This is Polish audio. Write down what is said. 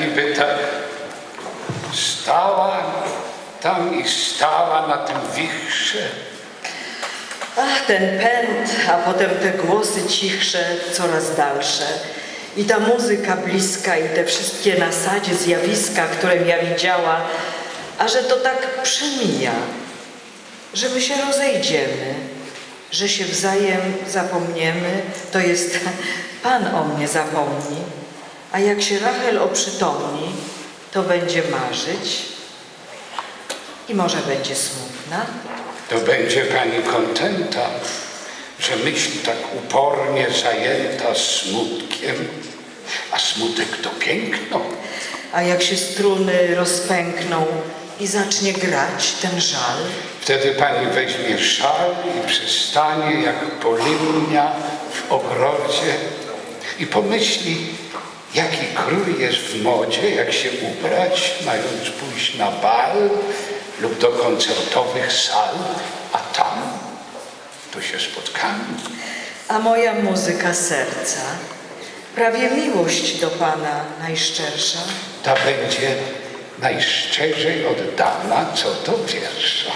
niby tak stała tam i stała na tym wichrze. Ach, ten pęd, a potem te głosy cichsze, coraz dalsze. I ta muzyka bliska i te wszystkie na sadzie zjawiska, które ja widziała, a że to tak przemija, że my się rozejdziemy, że się wzajem zapomniemy, to jest Pan o mnie zapomni a jak się Rachel oprzytomni, to będzie marzyć i może będzie smutna. To będzie pani kontenta, że myśl tak upornie zajęta smutkiem, a smutek to piękno. A jak się struny rozpękną i zacznie grać ten żal, Wtedy pani weźmie szal i przystanie jak polymnia w ogrodzie i pomyśli, jaki król jest w modzie, jak się ubrać, mając pójść na bal lub do koncertowych sal, a tam to się spotkamy. a moja muzyka serca, prawie miłość do Pana najszczersza, Ta będzie najszczerzej oddana co do wiersza.